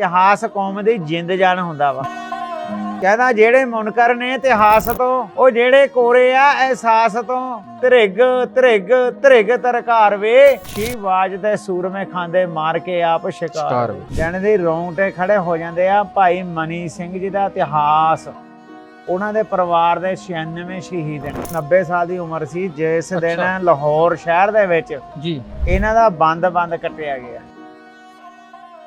ਇਤਿਹਾਸ ਕੌਮ ਦੀ ਜਿੰਦ ਜਾਨ ਹੁੰਦਾ ਵਾ। ਕਹਿੰਦਾ ਜਿਹੜੇ ਮੁਨਕਰ ਨੇ ਇਤਿਹਾਸ ਤੋਂ ਉਹ ਜਿਹੜੇ ਕੋਰੇ ਆ ਅਹਿਸਾਸ ਤੋਂ ਧਰਿਗ ਧਰਿਗ ਧਰਿਗ ਤਰਕਾਰ ਵੇ ਸ਼ੀ ਬਾਜ ਤੇ ਸੂਰਮੇ ਖਾਂਦੇ ਮਾਰ ਕੇ ਆਪ ਸ਼ਿਕਾਰ। ਜਣ ਦੇ ਰੌਂਗਟੇ ਖੜੇ ਹੋ ਜਾਂਦੇ ਆ ਭਾਈ ਮਨੀ ਸਿੰਘ ਜੀ ਦਾ ਇਤਿਹਾਸ। ਉਹਨਾਂ ਦੇ ਪਰਿਵਾਰ ਦੇ 96 ਸ਼ਹੀਦ ਨੇ। 90 ਸਾਲ ਦੀ ਉਮਰ ਸੀ ਜਿਸ ਦਿਨ। ਲਾਹੌਰ ਸ਼ਹਿਰ ਦੇ ਵਿੱਚ ਜੀ। ਇਹਨਾਂ ਦਾ ਬੰਦ-ਬੰਦ ਕੱਟਿਆ ਗਿਆ।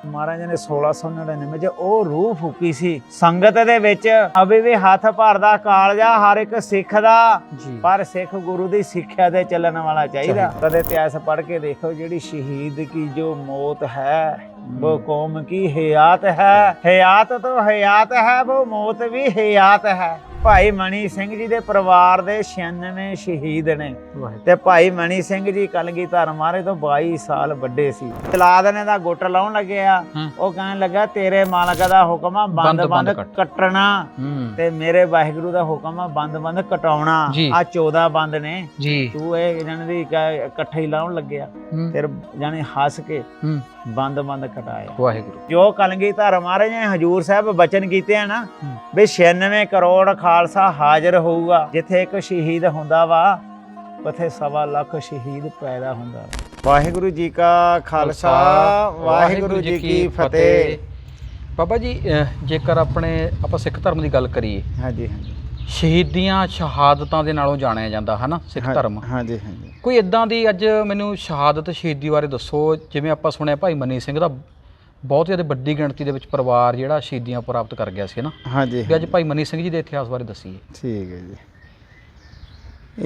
ਮਹਾਰਾਜ ਨੇ 1699 ਚ ਉਹ ਰੂਹ ਫੂਕੀ ਸੀ। ਸੰਗਤ ਦੇ ਵਿੱਚ ਅਭੀ ਵੀ ਹੱਥ ਭਰਦਾ ਕਾਲਜਾ ਹਰ ਇੱਕ ਸਿੱਖ ਦਾ। ਪਰ ਸਿੱਖ ਗੁਰੂ ਦੀ ਸਿੱਖਿਆ ਤੇ ਚੱਲਣ ਵਾਲਾ ਚਾਹੀਦਾ। ਕਦੇ ਇਤਿਹਾਸ ਪੜ੍ਹ ਕੇ ਦੇਖੋ ਜਿਹੜੀ ਸ਼ਹੀਦ ਕੀ ਜੋ ਮੌਤ ਹੈ। ਉਹ ਕੌਮ ਕੀ ਹਯਾਤ ਹੈ। ਹਯਾਤ ਤੋਂ ਹਯਾਤ ਹੈ ਉਹ ਮੌਤ ਵੀ ਹਯਾਤ ਹੈ। ਭਾਈ ਮਣੀ ਸਿੰਘ ਜੀ ਦੇ ਪਰਿਵਾਰ ਦੇ 96 ਸ਼ਹੀਦ ਨੇ। ਤੇ ਭਾਈ ਮਣੀ ਸਿੰਘ ਜੀ ਕਲਗੀਧਰ ਮਹਾਰੇ ਤੋਂ 22 ਸਾਲ ਵੱਡੇ ਸੀ। ਤਲਾਦ ਨੇ ਦਾ ਗੁੱਟ ਲਾਉਣ ਲੱਗਿਆ। ਉਹ ਕਹਿਣ ਲੱਗਾ ਤੇਰੇ ਮਾਲਕ ਦਾ ਹੁਕਮ ਆ ਬੰਦ ਬੰਦ ਬੰਦ ਕੱਟ। ਕੱਟਣਾ। ਤੇ ਮੇਰੇ ਵਾਹਿਗੁਰੂ ਦਾ ਹੁਕਮ ਆ ਬੰਦ ਬੰਦ ਕਟਾਉਣਾ। ਆ 14 ਬੰਦ ਨੇ। ਤੂੰ ਇਹ ਜਣ ਦੀ ਇਕੱਠੇ ਹੀ ਲਾਉਣ ਲੱਗਿਆ। ਫਿਰ ਜਾਨੀ ਹੱਸ ਕੇ ਬੰਦ ਬੰਦ ਕਟਾਇਆ। ਵਾਹਿਗੁਰੂ। ਜੋ ਕਲਗੀਧਰ ਮਹਾਰਾਜ ਨੇ ਹਜੂਰ ਸਾਹਿਬ ਬਚਨ ਕੀਤੇ ਆ ਨਾ। ਵੀ 96 ਕਰੋੜ ਖਾਲਸਾ ਹਾਜ਼ਰ ਹੋਊਗਾ। ਜਿੱਥੇ ਇੱਕ ਸ਼ਹੀਦ ਹੁੰਦਾ ਵਾ ਉਥੇ ਸਵਾ ਲੱਖ ਸ਼ਹੀਦ ਪੈਦਾ ਹੁੰਦਾ ਵਾ। ਵਾਹਿਗੁਰੂ ਜੀ ਕਾ ਖਾਲਸਾ ਵਾਹਿਗੁਰੂ ਜੀ ਕੀ ਫਤਿਹ। ਬਾਬਾ ਜੀ ਜੇਕਰ ਆਪਣੇ ਆਪਾਂ ਸਿੱਖ ਧਰਮ ਦੀ ਗੱਲ ਕਰੀਏ। ਹਾਂਜੀ ਹਾਂਜੀ। ਸ਼ਹੀਦੀਆਂ ਸ਼ਹਾਦਤਾਂ ਦੇ ਨਾਲੋਂ ਜਾਣਿਆ ਜਾਂਦਾ ਹਨਾ ਸਿੱਖ ਹਾਂ- ਧਰਮ? ਹਾਂਜੀ ਹਾਂਜੀ। ਕੋਈ ਇਦਾਂ ਦੀ ਅੱਜ ਮੈਨੂੰ ਸ਼ਹਾਦਤ ਸ਼ਹੀਦੀ ਬਾਰੇ ਦੱਸੋ ਜਿਵੇਂ ਆਪਾਂ ਸੁਣਿਆ ਭਾਈ ਮਨੀ ਸਿੰਘ ਦਾ ਬਹੁਤ ਜ਼ਿਆਦਾ ਵੱਡੀ ਗਿਣਤੀ ਦੇ ਵਿੱਚ ਪਰਿਵਾਰ ਜਿਹੜਾ ਸ਼ਹੀਦੀਆਂ ਪ੍ਰਾਪਤ ਕਰ ਗਿਆ ਸੀ ਨਾ। ਹਾਂਜੀ ਵੀ ਅੱਜ ਭਾਈ ਮਨੀ ਸਿੰਘ ਜੀ ਦੇ ਇਤਿਹਾਸ ਬਾਰੇ ਦੱਸੀਏ। ਠੀਕ ਹੈ ਜੀ।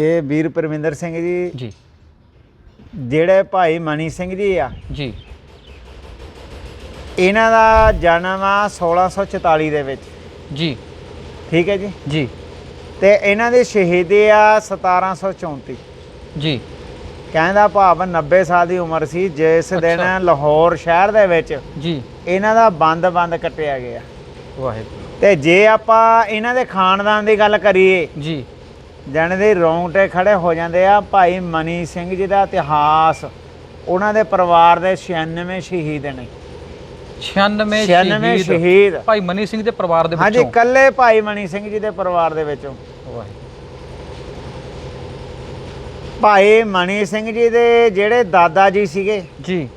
ਇਹ ਵੀਰ ਪਰਮਿੰਦਰ ਸਿੰਘ ਜੀ। ਜੀ। ਜਿਹੜੇ ਭਾਈ ਮਣੀ ਸਿੰਘ ਜੀ ਆ। ਜੀ। ਇਹਨਾਂ ਦਾ ਜਨਮ ਆ 1644 ਦੇ ਵਿੱਚ। ਜੀ। ਠੀਕ ਹੈ ਜੀ? ਜੀ। ਤੇ ਇਹਨਾਂ ਦੀ ਸ਼ਹੀਦੀ ਆ 1734 ਜੀ। ਕਹਿੰਦਾ ਭਾਵ 90 ਸਾਲ ਦੀ ਉਮਰ ਸੀ ਜਿਸ ਦਿਨ। ਲਾਹੌਰ ਸ਼ਹਿਰ ਦੇ ਵਿੱਚ ਜੀ। ਇਹਨਾਂ ਦਾ ਬੰਦ-ਬੰਦ ਕੱਟਿਆ ਗਿਆ। ਵਾਹਿਗੁਰੂ। ਤੇ ਜੇ ਆਪਾਂ ਇਹਨਾਂ ਦੇ ਖਾਨਦਾਨ ਦੀ ਗੱਲ ਕਰੀਏ ਜੀ। ਜਣ ਦੇ ਰੌਂਗਟੇ ਖੜੇ ਹੋ ਜਾਂਦੇ ਆ ਭਾਈ ਮਨੀ ਸਿੰਘ ਜੀ ਦਾ ਇਤਿਹਾਸ ਉਹਨਾਂ ਦੇ ਪਰਿਵਾਰ ਦੇ 96 ਸ਼ਹੀਦ ਨੇ। 96 96 ਸ਼ਹੀਦ। ਭਾਈ ਮਨੀ ਸਿੰਘ ਦੇ ਪਰਿਵਾਰ ਦੇ ਹਾਂਜੀ ਵਿੱਚੋਂ। ਕੱਲੇ ਭਾਈ ਮਨੀ ਸਿੰਘ ਜੀ ਦੇ ਪਰਿਵਾਰ ਦੇ ਵਿੱਚੋਂ ਵਾਹਿਗੁਰੂ ਭਾਈ ਮਨੀ ਸਿੰਘ ਜੀ ਦੇ ਜਿਹੜੇ ਦਾਦਾ ਜੀ ਸੀਗੇ ਜੀ।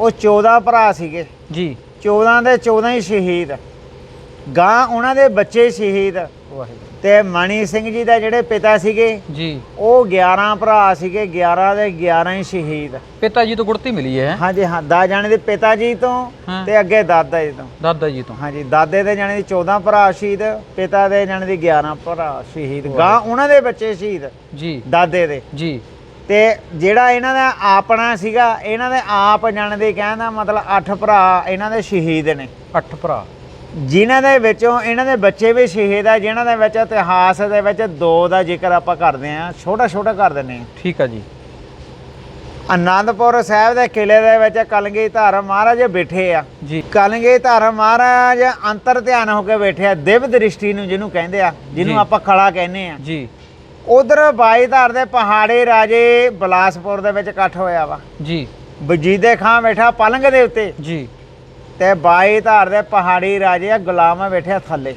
ਉਹ 14 ਭਰਾ ਸੀਗੇ। ਜੀ। 14 ਦੇ 14 ਹੀ ਸ਼ਹੀਦ। ਗਾਂ ਉਹਨਾਂ ਦੇ ਬੱਚੇ ਸ਼ਹੀਦ। ਵਾਹਿਗੁਰੂ। ਤੇ ਮਣੀ ਸਿੰਘ ਜੀ ਦਾ ਜਿਹੜੇ ਪਿਤਾ ਸੀਗੇ ਜੀ। ਉਹ 11 ਭਰਾ ਸੀਗੇ 11 ਦੇ 11 ਹੀ ਸ਼ਹੀਦ। ਪਿਤਾ ਜੀ ਤੋਂ ਗੁੜਤੀ ਮਿਲੀ ਹੈ। ਹਾਂਜੀ ਹਾਂ ਦਾ ਜਾਣੇ ਦੇ ਪਿਤਾ ਜੀ ਤੋਂ। ਤੇ ਅੱਗੇ ਦਾਦਾ ਜੀ ਤੋਂ। ਦਾਦਾ ਜੀ ਤੋਂ। ਹਾਂਜੀ ਦਾਦੇ ਦੇ ਜਾਣੇ ਦੀ 14 ਭਰਾ ਸ਼ਹੀਦ ਪਿਤਾ ਦੇ ਜਾਣੇ ਦੀ 11 ਭਰਾ ਸ਼ਹੀਦ। ਗਾਂ ਉਹਨਾਂ ਦੇ ਬੱਚੇ ਸ਼ਹੀਦ ਜੀ। ਦਾਦੇ ਦੇ। ਜੀ। ਤੇ ਜਿਹੜਾ ਇਹਨਾਂ ਦਾ ਆਪਣਾ ਸੀਗਾ ਇਹਨਾਂ ਦੇ ਆਪ ਜਾਣੇ ਦੇ ਕਹਿਣ ਦਾ ਮਤਲਬ 8 ਭਰਾ ਇਹਨਾਂ ਦੇ ਸ਼ਹੀਦ ਨੇ। ਅੱਠ ਭਰਾ। ਜਿਨ੍ਹਾਂ ਦੇ ਵਿੱਚੋਂ ਇਹਨਾਂ ਦੇ ਬੱਚੇ ਵੀ ਸ਼ਹੀਦ ਆ ਜਿਨ੍ਹਾਂ ਦੇ ਵਿੱਚ ਇਤਿਹਾਸ ਦੇ ਵਿੱਚ ਦੋ ਦਾ ਜ਼ਿਕਰ ਆਪਾਂ ਕਰਦੇ ਆ ਛੋਟਾ ਛੋਟਾ ਕਰ ਦਿੰਨੇ ਆ ਠੀਕ ਆ ਜੀ। ਆਨੰਦਪੁਰ ਸਾਹਿਬ ਦੇ ਕਿਲੇ ਦੇ ਵਿੱਚ ਕਲਗੀਧਰ ਮਹਾਰਾਜ ਬੈਠੇ ਆ। ਜੀ। ਕਲਗੀਧਰ ਮਹਾਰਾਜ ਅੰਤਰ ਧਿਆਨ ਹੋ ਕੇ ਬੈਠੇ ਆ ਦਿਵ ਦ੍ਰਿਸ਼ਟੀ ਨੂੰ ਜਿਹਨੂੰ ਕਹਿੰਦੇ ਆ ਜਿਹਨੂੰ। ਆਪਾਂ ਖੜਾ ਕਹਿੰਦੇ ਆ। ਜੀ। ਉਧਰ ਬਾਈਧਾਰ ਦੇ ਪਹਾੜੇ ਰਾਜੇ ਬਲਾਸਪੁਰ ਦੇ ਵਿੱਚ ਇਕੱਠ ਹੋਇਆ ਵਾ। ਜੀ। ਵਜੀਦੇ ਖਾਂ ਬੈਠਾ ਪਲੰਗ ਦੇ ਉੱਤੇ। ਜੀ। ਤੇ ਬਾਈਧਾਰ ਦੇ ਪਹਾੜੀ ਰਾਜੇ ਆ ਗੁਲਾਮ ਬੈਠਿਆ ਥੱਲੇ।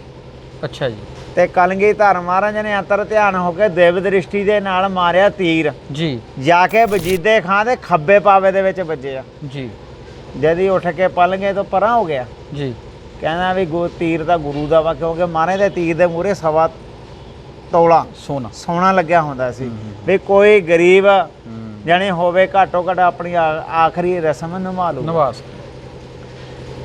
ਅੱਛਾ ਜੀ। ਤੇ ਕਲਗੀ ਧਰ ਮਹਾਰਾਜ ਨੇ ਅੰਤਰ ਧਿਆਨ ਹੋ ਕੇ ਦੇਵ ਦ੍ਰਿਸ਼ਟੀ ਦੇ ਨਾਲ ਮਾਰਿਆ ਤੀਰ। ਜੀ। ਜਾ ਕੇ ਵਜੀਦੇ ਖਾਂ ਦੇ ਖੱਬੇ ਪਾਵੇ ਦੇ ਵਿੱਚ ਵੱਜਿਆ ਜੀ। ਜਦੀ ਉੱਠ ਕੇ ਪਲੰਗੇ ਤੋਂ ਪਰਾਂ ਹੋ ਗਿਆ। ਜੀ। ਕਹਿੰਦਾ ਵੀ ਗੋ ਤੀਰ ਤਾਂ ਗੁਰੂ ਦਾ ਵਾ ਕਿਉਂਕਿ ਮਹਾਰਾਜ ਦੇ ਤੀਰ ਦੇ ਮੂਹਰੇ ਸਵਾ ਤੋਲਾ ਸੋਨਾ। ਸੋਨਾ ਲੱਗਿਆ ਹੁੰਦਾ ਸੀ। ਵੀ ਕੋਈ ਗਰੀਬ ਜਾਣੇ ਹੋਵੇ ਘਾਟੋ ਘਟ ਆਪਣੀ ਆ- ਆਖਰੀ ਰਸਮ ਨਿਭਾ ਲੂ ਨਵਾਸ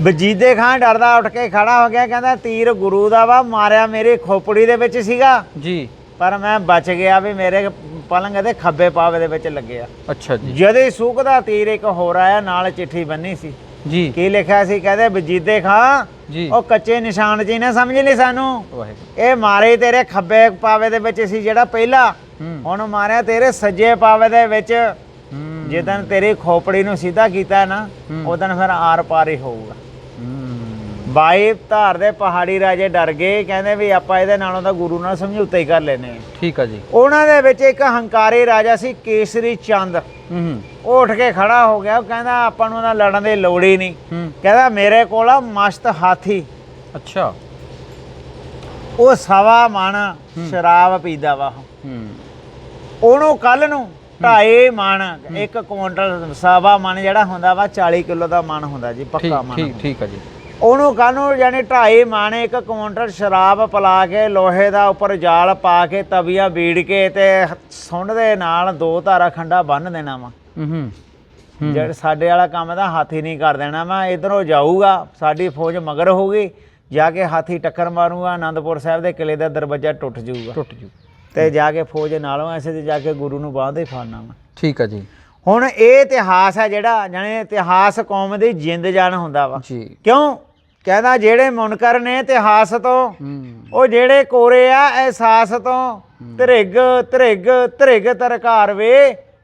ਵਜੀਦੇ ਖਾਂ ਡਰਦਾ ਉੱਠ ਕੇ ਖੜਾ ਹੋ ਗਿਆ ਕਹਿੰਦਾ ਤੀਰ ਗੁਰੂ ਦਾ ਵਾ ਮਾਰਿਆ ਮੇਰੀ ਖੋਪੜੀ ਦੇ ਵਿੱਚ ਸੀਗਾ। ਜੀ। ਪਰ ਮੈਂ ਬਚ ਗਿਆ ਵੀ ਮੇਰੇ ਪਲੰਗ ਦੇ ਖੱਬੇ ਪਾਵੇ ਦੇ ਵਿੱਚ ਲੱਗਿਆ ਅੱਛਾ ਜੀ। ਜਦੇ ਹੀ ਸੂਕਦਾ ਤੀਰ ਇੱਕ ਹੋਰ ਆਇਆ ਨਾਲ ਚਿੱਠੀ ਬੰਨੀ ਸੀ। ਜੀ। ਕੀ ਲਿਖਿਆ ਸੀ? ਕਹਿੰਦੇ ਵਜੀਦੇ ਖਾਂ ਜੀ। ਉਹ ਕੱਚੇ ਨਿਸ਼ਾਨ ਜੀ ਨਾ ਸਮਝ ਲਈ ਸਾਨੂੰ? ਇਹ ਮਾਰੇ ਤੇਰੇ ਖੱਬੇ ਪਾਵੇ ਦੇ ਵਿੱਚ ਸੀ ਜਿਹੜਾ ਪਹਿਲਾ। ਹੁਣ ਮਾਰਿਆ ਤੇਰੇ ਸੱਜੇ ਪਾਵੇ ਦੇ ਵਿੱਚ। ਹੂੰ। ਜਿੱਦਣ ਤੇਰੀ ਖੋਪੜੀ ਨੂੰ ਸਿੱਧਾ ਕੀਤਾ ਨਾ। ਉਦੋਂ ਫਿਰ ਆਰ ਪਾਰ ਹੀ ਹੋਊਗਾ। ਬਾਈ ਧਾਰ ਦੇ ਪਹਾੜੀ ਰਾਜੇ ਡਰ ਗਏ ਕਹਿੰਦੇ ਵੀ ਆਪਾਂ ਇਹਦੇ ਨਾਲੋਂ ਤਾਂ ਗੁਰੂ ਨਾਲ ਸਮਝੌਤਾ ਹੀ ਕਰ ਲੈਨੇ ਆ ਠੀਕ ਆ ਜੀ। ਉਹਨਾਂ ਦੇ ਵਿੱਚ ਇੱਕ ਹੰਕਾਰੀ ਰਾਜਾ ਸੀ ਕੇਸਰੀ ਚੰਦ। ਹੂੰ ਉਹ ਉੱਠ ਕੇ ਖੜਾ ਹੋ ਗਿਆ ਉਹ ਕਹਿੰਦਾ ਆਪਾਂ ਨੂੰ ਨਾ ਲੜਨ ਦੀ ਲੋੜ ਹੀ ਨਹੀਂ। ਹੂੰ। ਕਹਿੰਦਾ ਮੇਰੇ ਕੋਲ ਆ ਮਸਤ ਹਾਥੀ। ਅੱਛਾ। ਉਹ ਸਵਾ ਮਣ ਸ਼ਰਾਬ ਪੀਦਾ ਵਾ। ਹੂੰ। ਉਹਨੂੰ ਕੱਲ ਨੂੰ ਢਾਈ ਮਣ ਇੱਕ ਕੁਇੰਟਲ ਸਵਾ ਮਣ ਜਿਹੜਾ ਹੁੰਦਾ ਵਾ 40 ਕਿਲੋ ਦਾ ਮਣ ਹੁੰਦਾ ਜੀ ਪੱਕਾ ਮਣ ਠੀਕ ਠੀਕ ਆ ਜੀ। ਉਹਨੂੰ ਕੱਲ ਨੂੰ ਯਾਨੀ ਢਾਈ ਮਣ ਇੱਕ ਕੁਇੰਟਲ ਸ਼ਰਾਬ ਪਿਲਾ ਕੇ ਲੋਹੇ ਦਾ ਉੱਪਰ ਜਾਲ ਪਾ ਕੇ ਤਵੀਆਂ ਬੀੜ ਕੇ ਤੇ ਸੁੰਡ ਦੇ ਨਾਲ ਦੋ ਧਾਰਾ ਖੰਡਾ ਬੰਨ ਦੇਣਾ ਵਾ। ਹੂੰ ਹੂੰ। ਹੂੰ ਜਿਹੜਾ ਸਾਡੇ ਵਾਲਾ ਕੰਮ ਤਾਂ ਹਾਥੀ ਨਹੀਂ ਕਰ ਦੇਣਾ ਵਾ ਇਧਰੋਂ ਜਾਊਗਾ ਸਾਡੀ ਫੌਜ ਮਗਰ ਹੋਊਗੀ ਜਾ ਕੇ ਹਾਥੀ ਟੱਕਰ ਮਾਰੂਗਾ ਆਨੰਦਪੁਰ ਸਾਹਿਬ ਦੇ ਕਿਲੇ ਦਾ ਦਰਵਾਜ਼ਾ ਟੁੱਟ ਜਾਊਗਾ। ਟੁੱਟ ਜੂ। ਤੇ ਜਾ ਕੇ ਫੌਜ ਨਾਲੋਂ ਐਸੇ ਤੇ ਜਾ ਕੇ ਗੁਰੂ ਨੂੰ ਬਾਂਹ ਦੇ ਫਾੜਨਾ ਵਾ। ਠੀਕ ਆ ਜੀ। ਹੁਣ ਇਹ ਇਤਿਹਾਸ ਹੈ ਜਿਹੜਾ ਜਾਨੇ ਇਤਿਹਾਸ ਕੌਮ ਦੀ ਜਿੰਦ ਜਾਨ ਹੁੰਦਾ ਵਾ। ਜੀ। ਕਿਉਂ? ਕਹਿੰਦਾ ਜਿਹੜੇ ਮੁਨਕਰ ਨੇ ਇਤਿਹਾਸ ਤੋਂ ਉਹ ਜਿਹੜੇ ਕੋਰੇ ਆ ਅਹਿਸਾਸ ਤੋਂ। ਧਰਿਗ ਧਰਿਗ ਧਰਿਗ ਤਰਕਾਰ ਵੇ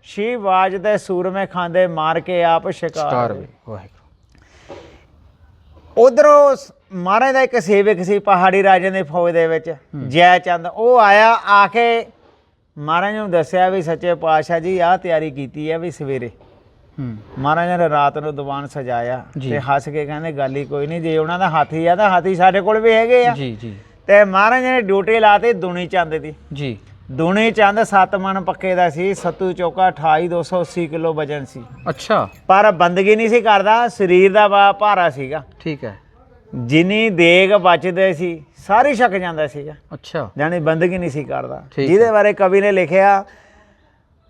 ਸ਼ੀ ਬਾਜ ਦੇ ਸੂਰਮੇ ਖਾਂਦੇ ਮਾਰ ਕੇ ਆਪ ਸ਼ਿਕਾਰ ਵੇ। ਵਾਹਿਗੁਰੂ। ਉਧਰੋਂ ਮਹਾਰਾਜ ਦਾ ਇੱਕ ਸੇਵਕ ਸੀ ਪਹਾੜੀ ਰਾਜੇ ਦੀ ਫੌਜ ਦੇ ਵਿੱਚ ਜੈ ਚੰਦ ਉਹ ਆਇਆ ਆ ਕੇ ਮਹਾਰਾਜ ਨੂੰ ਦੱਸਿਆ ਵੀ ਸੱਚੇ ਪਾਤਸ਼ਾਹ ਜੀ ਆਹ ਤਿਆਰੀ ਕੀਤੀ ਹੈ ਵੀ ਸਵੇਰੇ। ਮਹਾਰਾਜ ਨੇ ਰਾਤ ਨੂੰ ਦੀਵਾਨ ਸਜਾਇਆ। ਤੇ ਹੱਸ ਕੇ ਕਹਿੰਦੇ ਗੱਲ ਹੀ ਕੋਈ ਨਹੀਂ ਜੇ ਉਹਨਾਂ ਦਾ ਹਾਥੀ ਆ ਤਾਂ ਹਾਥੀ ਸਾਡੇ ਕੋਲ ਵੀ ਹੈਗੇ ਆ। ਜੀ ਜੀ। ਤੇ ਮਹਾਰਾਜ ਨੇ ਡਿਊਟੀ ਲਾਤੀ ਦੁਨੀ ਚੰਦ ਦੀ। ਜੀ। ਦੁਨੀ ਚੰਦ 7 ਮਣ ਪੱਕੇ ਦਾ ਸੀ ਸੱਤੂ ਚੌਕਾ 28280 ਕਿਲੋ ਵਜਨ ਸੀ। ਅੱਛਾ। ਪਰ ਬੰਦਗੀ ਨਹੀਂ ਸੀ ਕਰਦਾ ਸਰੀਰ ਦਾ ਭਾਰਾ ਸੀਗਾ। ਠੀਕ ਹੈ। ਜਿੰਨੀ ਦੇਗ ਬਚਦੇ ਸੀ ਸਾਰੀ ਛਕ ਜਾਂਦਾ ਸੀਗਾ। ਅੱਛਾ। ਜਾਨੀ ਬੰਦਗੀ ਨਹੀਂ ਸੀ ਕਰਦਾ। ਜਿਹਦੇ ਬਾਰੇ ਕਵੀ ਨੇ ਲਿਖਿਆ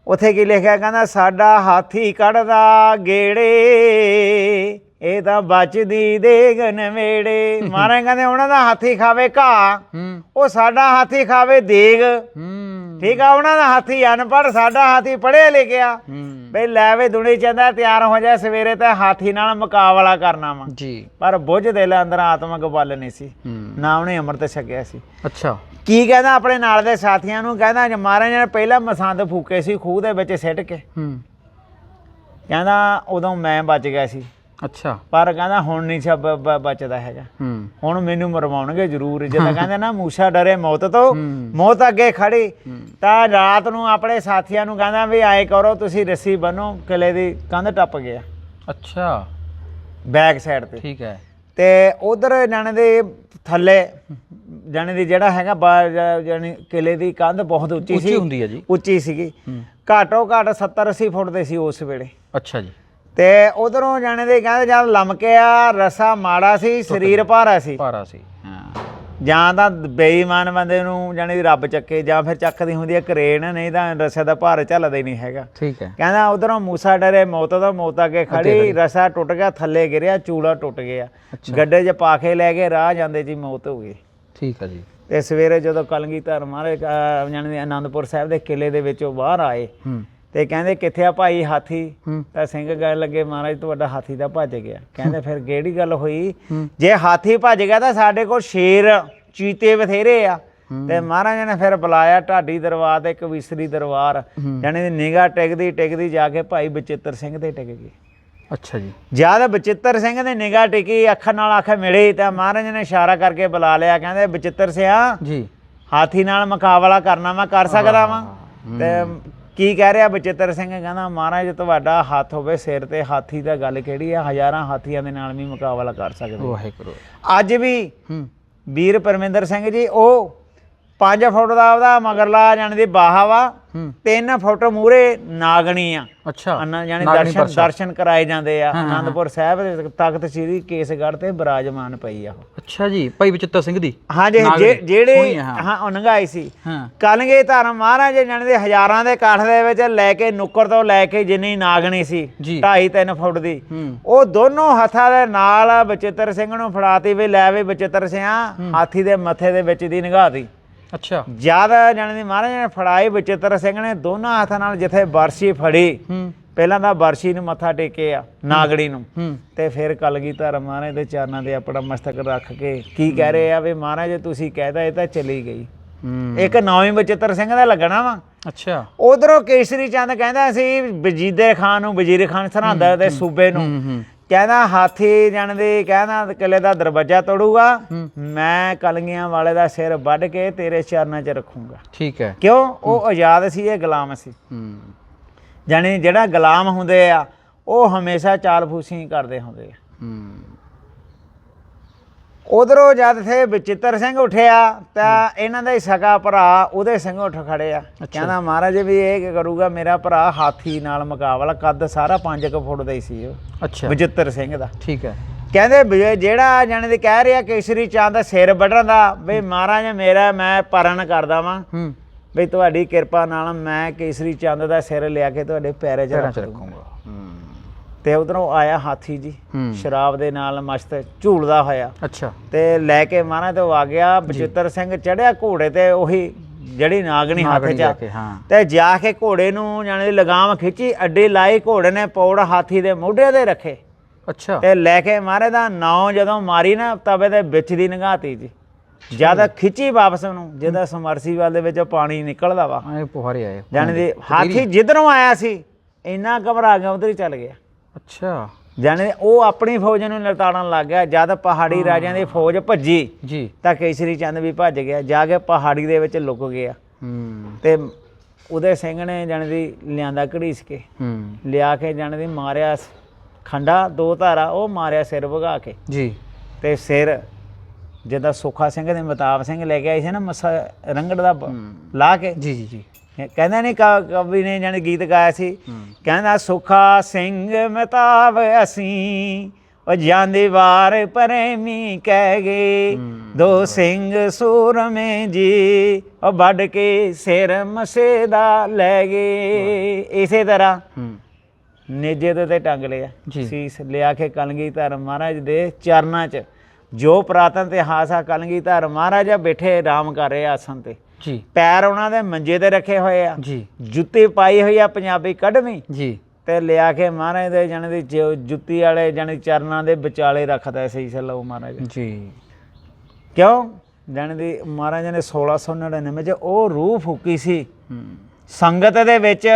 ਉਥੇ ਕੀ ਲਿਖਿਆ ਕਹਿੰਦਾ ਸਾਡਾ ਹਾਥੀ ਕੱਢਦਾ ਗੇੜੇ ਇਹ ਤਾਂ ਬਚਦੀ ਦੇਗ ਨਵੇੜੇ ਮਾਰੇ ਕਹਿੰਦੇ ਉਹਨਾਂ ਦਾ ਹਾਥੀ ਖਾਵੇ ਘਾਹ। ਉਹ ਸਾਡਾ ਹਾਥੀ ਖਾਵੇ ਦੇਗ। ਠੀਕ ਆ ਉਹਨਾਂ ਦਾ ਹਾਥੀ ਅਨਪੜ੍ਹ ਸਾਡਾ ਹਾਥੀ ਪੜ੍ਹਿਆ ਲਿਖਿਆ। ਬਈ ਲੈ ਵੇ ਦੁਨੀ ਚੰਦਾ ਤਿਆਰ ਹੋ ਜਾ ਸਵੇਰੇ ਤੇ ਹਾਥੀ ਨਾਲ ਮੁਕਾਬਲਾ ਕਰਨਾ ਵਾ। ਜੀ। ਪਰ ਬੁੱਝ ਦਿਲ ਅੰਦਰ ਆਤਮਕ ਬਲ ਨਹੀਂ ਸੀ। ਨਾ ਉਹਨੇ ਅੰਮ੍ਰਿਤ ਛਕਿਆ ਸੀ। ਅੱਛਾ। ਕੀ ਕਹਿੰਦਾ ਆਪਣੇ ਨਾਲ ਦੇ ਸਾਥੀਆਂ ਨੂੰ? ਕਹਿੰਦਾ ਜੇ ਮਹਾਰਾਜ ਨੇ ਪਹਿਲਾਂ ਮਸੰਦ ਫੂਕੇ ਸੀ ਖੂਹ ਦੇ ਵਿੱਚ ਸਿੱਟ ਕੇ। ਹੂੰ। ਕਹਿੰਦਾ ਉਦੋਂ ਮੈਂ ਬਚ ਗਿਆ ਸੀ। ਅੱਛਾ। ਪਰ ਕਹਿੰਦਾ ਹੁਣ ਨਹੀਂ ਬ- ਬਚਦਾ ਹੈਗਾ। ਹੁਣ ਮੈਨੂੰ ਮਰਵਾਉਣਗੇ ਜ਼ਰੂਰ। ਜਿੱਦਾਂ ਕਹਿੰਦੇ ਨਾ ਮੂਸਾ ਡਰੇ ਮੌਤ ਤੋਂ। ਮੌਤ ਅੱਗੇ ਖੜੀ। ਤਾਂ ਰਾਤ ਨੂੰ ਆਪਣੇ ਸਾਥੀਆਂ ਨੂੰ ਕਹਿੰਦਾ ਵੀ ਆਏ ਕਰੋ ਤੁਸੀਂ ਰੱਸੀ ਬੰਨੋ ਕਿਲੇ ਦੀ ਕੰਧ ਟੱਪ ਗਿਆ। ਅੱਛਾ। ਬੈਕ ਸਾਈਡ ਤੇ। ਠੀਕ ਹੈ। ਤੇ ਉਧਰ ਜਾਣੇ ਦੇ ਥੱਲੇ ਜਾਣੇ ਦੀ ਜਿਹੜਾ ਹੈਗਾ ਜਾਣੀ ਕਿਲੇ ਦੀ ਕੰਧ ਬਹੁਤ ਉੱਚੀ ਉੱਚੀ ਸੀ। ਹੁੰਦੀ ਹੈ ਜੀ। ਉੱਚੀ ਸੀਗੀ। ਘਾਟੋ ਘਾਟ 70 80 ਫੁੱਟ ਦੇ ਸੀ ਉਸ ਵੇਲੇ। ਅੱਛਾ ਜੀ। ਤੇ ਉਧਰੋਂ ਜਾਣੇ ਦੇ ਕਹਿੰਦੇ ਜਦ ਲਮਕਿਆ ਰਸਾ ਮਾੜਾ ਸੀ ਸਰੀਰ ਭਾਰਾ ਸੀ। ਭਾਰਾ ਸੀ। ਹਾਂ। ਜਾਂ ਤਾਂ ਬੇਈਮਾਨ ਬੰਦੇ ਨੂੰ ਜਾਣੀ ਦੀ ਰੱਬ ਚੱਕੇ ਜਾਂ ਫਿਰ ਚੱਕਦੀ ਹੁੰਦੀ ਹੈ ਕਰੇਨ ਨਹੀਂ ਤਾਂ ਰਸੇ ਦਾ ਭਾਰ ਝੱਲਦਾ ਹੀ ਨਹੀਂ ਹੈਗਾ। ਠੀਕ ਹੈ। ਕਹਿੰਦਾ ਉਧਰੋਂ ਮੂਸਾ ਡਰੇ ਮੌਤ ਦਾ ਮੌਤ ਅੱਗੇ ਖੜੀ ਰਸਾ ਟੁੱਟ ਗਿਆ ਥੱਲੇ ਗਿਰਿਆ ਚੂੜਾ ਟੁੱਟ ਗਿਆ। ਗੱਡੇ 'ਚ ਪਾ ਕੇ ਲੈ ਗਏ ਰਾਹ ਜਾਂਦੇ ਜੀ ਮੌਤ ਹੋ ਗਈ। ਠੀਕ ਹੈ ਜੀ। ਤੇ ਸਵੇਰੇ ਜਦੋਂ ਕਲਗੀਧਰ ਮਹਾਰਾਜ ਦੀ ਆਨੰਦਪੁਰ ਸਾਹਿਬ ਦੇ ਕਿਲੇ ਦੇ ਵਿੱਚੋਂ ਬਾਹਰ ਆਏ ਹੂੰ। ਤੇ ਕਹਿੰਦੇ ਕਿੱਥੇ ਆ ਭਾਈ ਹਾਥੀ? ਤਾਂ ਸਿੰਘ ਕਹਿਣ ਲੱਗੇ ਮਹਾਰਾਜ ਤੁਹਾਡਾ ਹਾਥੀ ਤਾਂ ਭੱਜ ਗਿਆ। ਕਹਿੰਦੇ ਫਿਰ ਕਿਹੜੀ ਗੱਲ ਹੋਈ। ਜੇ ਹਾਥੀ ਭੱਜ ਗਿਆ ਤਾਂ ਸਾਡੇ ਕੋਲ ਸ਼ੇਰ ਚੀਤੇ ਬਥੇਰੇ ਆ। ਤੇ ਮਹਾਰਾਜ ਨੇ ਫਿਰ ਬੁਲਾਇਆ ਢਾਡੀ ਦਰਬਾਰ ਤੇ ਕਵੀਸਰੀ ਦਰਬਾਰ। ਦੀ ਨਿਗਾਹ ਟਿਕਦੀ ਟਿਕਦੀ ਜਾ ਕੇ ਭਾਈ ਬਚਿੱਤਰ ਸਿੰਘ ਦੇ ਟਿਕ ਗਈ। ਅੱਛਾ ਜੀ। ਜਦ ਬਚਿੱਤਰ ਸਿੰਘ ਦੀ ਨਿਗਾਹ ਟਿਕੀ ਅੱਖਾਂ ਨਾਲ ਅੱਖ ਮਿਲੀ ਤਾਂ ਮਹਾਰਾਜ ਨੇ ਇਸ਼ਾਰਾ ਕਰਕੇ ਬੁਲਾ ਲਿਆ। ਕਹਿੰਦੇ ਬਚਿੱਤਰ ਸਿਆ ਜੀ। ਹਾਥੀ ਨਾਲ ਮੁਕਾਬਲਾ ਕਰਨਾ ਮੈਂ ਕਰ ਸਕਦਾ ਵਾਂ। ਤੇ ਕੀ ਕਹਿ ਰਿਹਾ ਬਚਿੱਤਰ ਸਿੰਘ? ਕਹਿੰਦਾ ਮਹਾਰਾਜ ਤੁਹਾਡਾ ਹੱਥ ਹੋਵੇ ਸਿਰ ਤੇ ਹਾਥੀ ਦਾ ਗੱਲ ਕਿਹੜੀ ਆ? ਹਜ਼ਾਰਾਂ ਹਾਥੀਆਂ ਦੇ ਨਾਲ ਵੀ ਮੁਕਾਬਲਾ ਕਰ ਸਕਦੇ ਵਾਹਿਗੁਰੂ। ਅੱਜ ਵੀ ਹੂੰ। ਵੀਰ ਪਰਮਿੰਦਰ ਸਿੰਘ ਜੀ ਉਹ 5 ਫੁੱਟ ਦਾ ਉਹਦਾ ਮਗਰਲਾ ਜਾਣ ਦੀ ਬਾਹਾ ਵਾ ਹੂੰ। 3 ਫੁੱਟ ਮੂਰੇ ਨਾਗਣੀ ਆ। ਅੱਛਾ। ਅੰਨਾ ਦਰਸ਼ਨ। ਦਰਸ਼ਨ। ਕਰਾਏ ਜਾਂਦੇ ਆ। ਹਾਂ, ਹਾਂ, ਹਾਂ। ਆਨੰਦਪੁਰ ਸਾਹਿਬ ਦੇ ਤਖਤ ਸ੍ਰੀ ਕੇਸਗੜ੍ਹ ਤੇ ਬਿਰਾਜਮਾਨ ਪਈ ਆ ਅੱਛਾ ਜੀ ਭਾਈ ਬਚਿੱਤਰ ਸਿੰਘ ਦੀ। ਨਾਗਣੀ। ਜੇ- ਜਿਹੜੇ ਹਾਂ। ਹਾਂ ਉਹ ਨੰਗਾਈ ਸੀ। ਹਾਂ। ਕਲਗੇ ਧਰਮ ਮਹਾਰਾਜ ਜਾਣੇ ਦੇ ਹਜ਼ਾਰਾਂ ਦੇ ਕਾਠ ਦੇ ਵਿੱਚ ਲੈ ਕੇ ਨੁੱਕਰ ਤੋਂ ਲੈ ਕੇ ਜਿੰਨੀ ਨਾਗਣੀ ਸੀ ਜੀ। 2.5 3 ਫੁੱਟ ਦੀ। ਹੂੰ। ਉਹ ਦੋਨੋਂ ਹੱਥਾਂ ਦੇ ਨਾਲ ਬਚਿੱਤਰ ਸਿੰਘ ਨੂੰ ਫੜਾਤੀ ਵੀ ਲੈ ਵੀ ਬਚਿੱਤਰ ਸਿਆ ਹਾਥੀ ਦੇ ਮੱਥੇ ਦੇ ਵਿੱਚ ਦੀ ਨਿਗਾਹਦੀ ਅੱਛਾ। ਜ਼ਿਆਦਾ ਜਾਣੇ ਦੀ ਮਹਾਰਾਜ ਨੇ ਫੜਾਈ ਬਚਿੱਤਰ ਸਿੰਘ ਨੇ ਦੋਨਾਂ ਹੱਥਾਂ ਨਾਲ ਜਿੱਥੇ ਬਰਸ਼ੀ ਫੜੀ ਹੂੰ। ਪਹਿਲਾਂ ਤਾਂ ਬਰਸ਼ੀ ਨੂੰ ਮੱਥਾ ਟੇਕਿਆ ਨਾਗੜੀ ਨੂੰ। ਹੂੰ। ਤੇ ਫਿਰ ਕਲਗੀ ਧਰਮ ਮਹਾਰਾਜ ਦੇ ਚਰਨਾਂ ਤੇ ਆਪਣਾ ਮਸਤਕ ਰੱਖ ਕੇ ਕੀ ਕਹਿ ਰਹੇ ਆ ਵੀ ਮਹਾਰਾਜ ਤੁਸੀਂ ਕਹਿਦਾ ਇਹ ਤਾਂ ਚਲੀ ਗਈ। ਇੱਕ ਨੌਵੇਂ ਬਚਿੱਤਰ ਸਿੰਘ ਦਾ ਲੱਗਣਾ ਵਾ। ਅੱਛਾ। ਉਧਰੋਂ ਕੇਸਰੀ ਚੰਦ ਕਹਿੰਦਾ ਸੀ ਵਜੀਦੇ ਖਾਨ ਨੂੰ ਵਜ਼ੀਰ ਖਾਨ ਸਰਹੰਦ ਦੇ ਸੂਬੇ ਨੂੰ। ਕਹਿੰਦਾ ਹਾਥੀ ਜਣ ਦੀ ਕਹਿੰਦਾ ਕਿਲੇ ਦਾ ਦਰਵਾਜ਼ਾ ਤੋੜੂਗਾ। ਮੈਂ ਕਲਗੀਆਂ ਵਾਲੇ ਦਾ ਸਿਰ ਵੱਢ ਕੇ ਤੇਰੇ ਚਰਨਾਂ 'ਚ ਰੱਖੂੰਗਾ। ਠੀਕ ਹੈ। ਕਿਉਂ? ਉਹ ਆਜ਼ਾਦ ਸੀ ਇਹ ਗੁਲਾਮ ਸੀ। ਜਾਣੀ ਜਿਹੜਾ ਗੁਲਾਮ ਹੁੰਦੇ ਆ ਉਹ ਹਮੇਸ਼ਾ ਚਾਲ ਫੂਸੀ ਕਰਦੇ ਹੁੰਦੇ ਆ। ਉਧਰੋਂ ਜਦ ਥੇ ਬਚਿੱਤਰ ਸਿੰਘ ਉੱਠਿਆ ਤਾਂ ਇਹਨਾਂ ਦਾ ਹੀ ਸਗਾ ਭਰਾ ਉਹਦੇ ਸਿੰਘ ਉੱਠ ਖੜੇ ਆ ਕਹਿੰਦਾ ਮਹਾਰਾਜ ਵੀ ਇਹ ਕੀ ਕਰੂਗਾ ਮੇਰਾ ਭਰਾ ਹਾਥੀ ਨਾਲ ਮੁਕਾਬਲਾ ਕੱਦ ਸਾਰਾ 5 ਕੁ ਫੁੱਟ ਦਾ ਹੀ ਸੀ ਉਹ ਅੱਛਾ। ਬਚਿੱਤਰ ਸਿੰਘ ਦਾ। ਠੀਕ ਹੈ। ਕਹਿੰਦੇ ਜਿਹੜਾ ਜਾਣੇ ਦੇ ਕਹਿ ਰਿਹਾ ਕੇਸਰੀ ਚੰਦ ਦਾ ਸਿਰ ਵੱਢਣ ਦਾ ਵੀ ਮਹਾਰਾਜ ਮੇਰਾ ਮੈਂ ਪਰਨ ਕਰਦਾ ਵਾਂ। ਵੀ ਤੁਹਾਡੀ ਕਿਰਪਾ ਨਾਲ ਮੈਂ ਕੇਸਰੀ ਚੰਦ ਦਾ ਸਿਰ ਲਿਆ ਕੇ ਤੁਹਾਡੇ ਪੈਰੇ 'ਚ ਰੱਖ ਰੱਖੂੰਗਾ। ਤੇ ਉਧਰੋਂ ਆਇਆ ਹਾਥੀ ਜੀ ਸ਼ਰਾਬ ਦੇ ਨਾਲ ਮਸਤ ਝੂਲਦਾ ਹੋਇਆ। ਅੱਛਾ। ਤੇ ਲੈ ਕੇ ਮਹਾਰਾਜ ਤੋਂ ਆ ਗਿਆ ਬਚਿੱਤਰ ਸਿੰਘ ਚੜਿਆ ਘੋੜੇ ਤੇ ਉਹੀ ਜਿਹੜੀ ਨਾਗਣੀ ਹੱਥ 'ਚ ਤੇ ਜਾ ਕੇ ਘੋੜੇ ਨੂੰ ਜਾਣੇ ਦੀ ਲਗਾਮ ਖਿੱਚੀ ਅੱਡੀ ਲਾਈ ਘੋੜੇ ਨੇ ਪੌੜ ਹਾਥੀ ਦੇ ਮੋਢੇ ਤੇ ਰੱਖੇ। ਅੱਛਾ। ਤੇ ਲੈ ਕੇ ਮਹਾਰਾਜ ਦਾ ਨਾਂ ਜਦੋਂ ਮਾਰੀ ਨਾ ਤਵੇ ਦੇ ਵਿੱਚ ਦੀ ਨਗਾਤੀ ਜੀ। ਜਦ ਖਿੱਚੀ ਵਾਪਸ ਨੂੰ ਜਿਹਦਾ ਸਮਰਸੀਵਾਲ ਦੇ ਵਿੱਚ ਪਾਣੀ ਨਿਕਲਦਾ ਵਾ। ਐ ਪੁਹਾਰੇ ਆਏ। ਜਾਣੇ ਦੀ ਹਾਥੀ ਜਿੱਧਰੋਂ ਆਇਆ ਸੀ ਇੰਨਾ ਘਬਰਾ ਗਿਆ ਉਧਰ ਹੀ ਚੱਲ ਗਿਆ। ਅੱਛਾ। ਜਾਣੇ ਉਹ ਆਪਣੀ ਫੌਜ ਨੂੰ ਲਤਾੜਨ ਲੱਗ ਗਿਆ। ਜਦ ਪਹਾੜੀ ਰਾਜਿਆਂ ਦੀ ਫੌਜ ਭੱਜੀ ਜੀ। ਤਾਂ ਕੇਸਰੀ ਚੰਦ ਵੀ ਭੱਜ ਗਿਆ। ਜਾ ਕੇ ਪਹਾੜੀ ਦੇ ਵਿੱਚ ਲੁਕ ਗਿਆ। ਹੂੰ। ਤੇ ਉਹਦੇ ਸਿੰਘ ਨੇ ਜਾਣੇ ਦੀ ਲਿਆਂਦਾ ਘੜੀਸ ਕੇ ਹੂੰ। ਲਿਆ ਕੇ ਜਾਣੇ ਦੀ ਮਾਰਿਆ ਖੰਡਾ ਦੋ ਧਾਰਾ ਉਹ ਮਾਰਿਆ ਸਿਰ ਵਗਾ ਕੇ। ਜੀ। ਤੇ ਸਿਰ ਜਿੱਦਾਂ ਸੁੱਖਾ ਸਿੰਘ ਦੇ ਮਤਾਬ ਸਿੰਘ ਲੈ ਕੇ ਆਏ ਸੀ ਨਾ ਮਸਾ ਰੰਗੜ ਦਾ ਲਾ ਕੇ। ਜੀ ਜੀ ਜੀ। ਕਹਿੰਦਾ ਨਹੀਂ ਕਵੀ ਨੇ ਜਾਣੇ ਗੀਤ ਗਾਇਆ ਸੀ। ਕਹਿੰਦਾ ਸੁੱਖਾ ਸਿੰਘ ਮਤਾਬ ਅਸੀਂ ਉਹ ਜਾਂਦੇ ਵਾਰ ਪ੍ਰੇਮੀ ਕਹਿ ਗਏ। ਦੋ ਸਿੰਘ ਸੂਰਮੇ ਜੀ ਉਹ ਵੱਢ ਕੇ ਸਿਰ ਮਸੇ ਦਾ ਲੈ ਗਏ। ਇਸੇ ਤਰ੍ਹਾਂ ਨੇਜੇ ਦੇ ਤੇ ਟੰਗ ਲਿਆ। ਸੀਸ ਲਿਆ ਕੇ ਕਲਗੀਧਰ ਮਹਾਰਾਜ ਦੇ ਚਰਨਾਂ 'ਚ। ਜੋ ਪ੍ਰਾਤਨ ਇਤਿਹਾਸ ਆ ਕਲਗੀਧਰ ਮਹਾਰਾਜਾ ਬੈਠੇ ਆਰਾਮ ਕਰ ਰਹੇ ਆਸਨ ਤੇ। ਜੀ। ਪੈਰ ਉਹਨਾਂ ਦੇ ਮੰਜੇ ਤੇ ਰੱਖੇ ਹੋਏ ਆ। ਜੀ। ਜੁੱਤੀ ਪਾਈ ਹੋਈ ਆ ਪੰਜਾਬੀ ਕੱਢਵੀਂ। ਜੀ। ਤੇ ਲਿਆ ਕੇ ਮਹਾਰਾਜ ਦੇ ਜਣ ਦੀ ਜੁੱਤੀ ਵਾਲੇ ਜਣ ਚਰਨਾਂ ਦੇ ਵਿਚਾਲੇ ਰੱਖਦਾ ਸੀ ਸਲੋ ਮਹਾਰਾਜ। ਜੀ। ਕਿਉਂ? ਜਣ ਦੀ ਮਹਾਰਾਜ ਨੇ 1699 ਚ ਉਹ ਰੂਹ ਫੂਕੀ ਸੀ। ਸੰਗਤ ਦੇ ਵਿੱਚ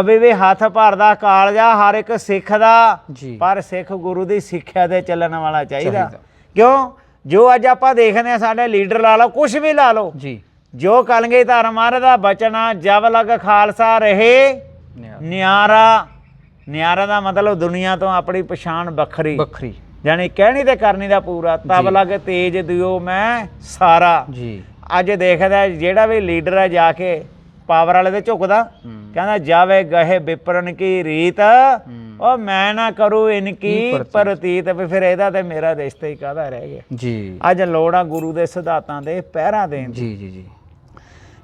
ਅਵੇ ਵੀ ਹੱਥ ਭਰਦਾ ਕਾਲਜਾ ਹਰ ਇੱਕ ਸਿੱਖ ਦਾ। ਪਰ ਸਿੱਖ ਗੁਰੂ ਦੀ ਸਿੱਖਿਆ ਤੇ ਚੱਲਣ ਵਾਲਾ ਚਾਹੀਦਾ। ਕਿਉਂ? ਜੋ ਅੱਜ ਆਪਾਂ ਦੇਖਦੇ ਆ ਸਾਡੇ ਲੀਡਰ ਲਾ ਲਓ ਕੁਝ ਵੀ ਲਾ ਲਓ। ਜੀ। ਜੋ ਕਲਗੇ ਧਰ ਮਹਾਰਾਜ ਦਾ ਬਚਨਾ ਜਬ ਲਗ ਖਾਲਸਾ ਰਹੇ ਨਿਆ- ਨਿਆਰਾ। ਨਿਆਰਾ ਦਾ ਮਤਲਬ ਦੁਨੀਆ ਤੋਂ ਆਪਣੀ ਪਛਾਣ ਵੱਖਰੀ। ਵੱਖਰੀ। ਯਾਨੀ ਕਹਿਣੀ ਤੇ ਕਰਨੀ ਦਾ ਪੂਰਾ। ਤਬ ਲਗ ਤੇਜ ਦਿਓ ਮੈਂ ਸਾਰਾ। ਜੀ। ਅੱਜ ਦੇਖਦਾ ਜਿਹੜਾ ਵੀ ਲੀਡਰ ਆ ਜਾ ਕੇ ਪਾਵਰ ਵਾਲੇ ਤੇ ਝੁਕਦਾ। ਕਹਿੰਦਾ ਜਾਵੇ ਗਏ ਵਿਪਰਨ ਕੀ ਰੀਤ। ਉਹ ਮੈਂ ਨਾ ਕਰੂ ਇਨਕੀ ਪ੍ਰਤੀਤ। ਵੀ ਫਿਰ ਇਹਦਾ ਤੇ ਮੇਰਾ ਰਿਸ਼ਤਾ ਹੀ ਕਾਹਦਾ ਰਹਿ ਗਿਆ। ਜੀ। ਅੱਜ ਲੋੜ ਗੁਰੂ ਦੇ ਸਿਧਾਂਤਾਂ ਦੇ ਪਹਿਰਾ ਦੇਣ ਜੀ ਜੀ ਜੀ।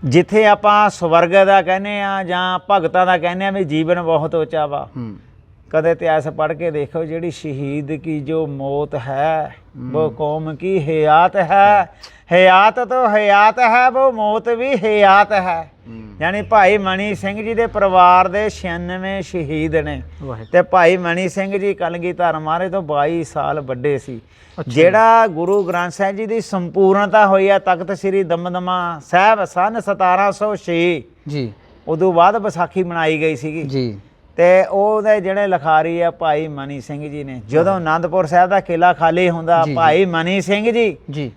ਜਿੱਥੇ ਆਪਾਂ ਸਵਰਗ ਦਾ ਕਹਿੰਦੇ ਆ ਜਾਂ ਭਗਤਾਂ ਦਾ ਕਹਿੰਦੇ ਆ ਵੀ ਜੀਵਨ ਬਹੁਤ ਉੱਚਾ ਵਾ ਕਦੇ ਇਤਿਹਾਸ ਪੜ੍ਹ ਕੇ ਦੇਖੋ ਜਿਹੜੀ ਸ਼ਹੀਦ ਕੀ ਜੋ ਮੌਤ ਹੈ ਉਹ ਕੌਮ ਕੀ ਹਯਾਤ ਹੈ। ਹਯਾਤ ਤੋਂ ਹਯਾਤ ਹੈ ਉਹ ਮੌਤ ਵੀ ਹਯਾਤ ਹੂੰ। ਯਾਨੀ ਭਾਈ ਮਣੀ ਸਿੰਘ ਜੀ ਦੇ ਪਰਿਵਾਰ ਦੇ 96 ਸ਼ਹੀਦ ਨੇ। ਤੇ ਭਾਈ ਮਣੀ ਸਿੰਘ ਜੀ ਕਲਗੀਧਰ ਮਹਾਰਾਜ ਤੋਂ 22 ਸਾਲ ਵੱਡੇ ਸੀ। ਜਿਹੜਾ ਗੁਰੂ ਗ੍ਰੰਥ ਸਾਹਿਬ ਜੀ ਦੀ ਸੰਪੂਰਨਤਾ ਹੋਈ ਆ ਤਖਤ ਸ੍ਰੀ ਦਮਦਮਾ ਸਾਹਿਬ ਸਨ 1706 ਜੀ। ਉਦੋਂ ਬਾਅਦ ਵਿਸਾਖੀ ਮਨਾਈ ਗਈ ਸੀਗੀ। ਜੀ। ਤੇ ਉਹਦੇ ਜਿਹੜੇ ਲਿਖਾਰੀ ਆ ਭਾਈ ਮਨੀ ਸਿੰਘ ਜੀ ਨੇ ਜਦੋਂ ਆਨੰਦਪੁਰ ਸਾਹਿਬ ਦਾ ਕਿਲਾ ਖਾਲੀ ਹੁੰਦਾ। ਭਾਈ ਮਨੀ ਸਿੰਘ ਜੀ ਜੀ।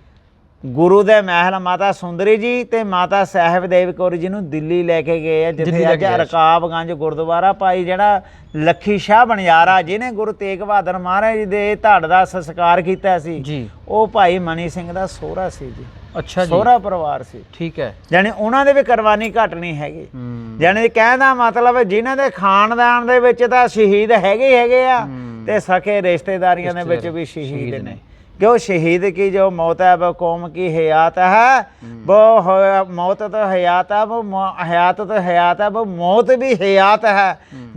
ਗੁਰੂ ਦੇ ਮਹਿਲ ਮਾਤਾ ਸੁੰਦਰੀ ਜੀ ਤੇ ਮਾਤਾ ਸਾਹਿਬ ਦੇਵ ਕੌਰ ਜੀ ਨੂੰ ਦਿੱਲੀ ਲੈ ਕੇ ਗਏ ਆ ਜਿੱਥੇ ਅੱਜ। ਰਕਾਬਗੰਜ ਗੁਰਦੁਆਰਾ ਭਾਈ ਜਿਹੜਾ ਲੱਖੀ ਸ਼ਾਹ ਬਣਿਆਰਾ ਜਿਹਨੇ ਗੁਰੂ ਤੇਗ ਬਹਾਦਰ ਮਹਾਰਾਜ ਜੀ ਦੇ ਧੜ ਦਾ ਸੰਸਕਾਰ ਕੀਤਾ ਸੀ ਉਹ ਭਾਈ ਮਨੀ ਸਿੰਘ ਦਾ ਸੋਹਰਾ ਸੀ ਜੀ। ਅੱਛਾ ਜੀ। ਸੋਹਰਾ ਪਰਿਵਾਰ ਸੀ। ਠੀਕ ਹੈ। ਯਾਨੀ ਉਹਨਾਂ ਦੇ ਵੀ ਕੁਰਬਾਨੀ ਘੱਟ ਨਹੀਂ ਹੈਗੀ। ਯਾਨੀ ਕਹਿਣ ਦਾ ਮਤਲਬ ਜਿਨ੍ਹਾਂ ਦੇ ਖਾਨਦਾਨ ਦੇ ਵਿੱਚ ਤਾਂ ਸ਼ਹੀਦ ਹੈਗੇ ਹੈਗੇ ਆ। ਤੇ ਸਕੇ ਰਿਸ਼ਤੇਦਾਰੀਆਂ ਦੇ ਵਿੱਚ ਵੀ ਸ਼ਹੀਦ ਨੇ। कि वो शहीद की जो मौत है वो कौम की हयात है वो मौत तो हयात है वो हयात तो हयात है वो मौत भी हयात है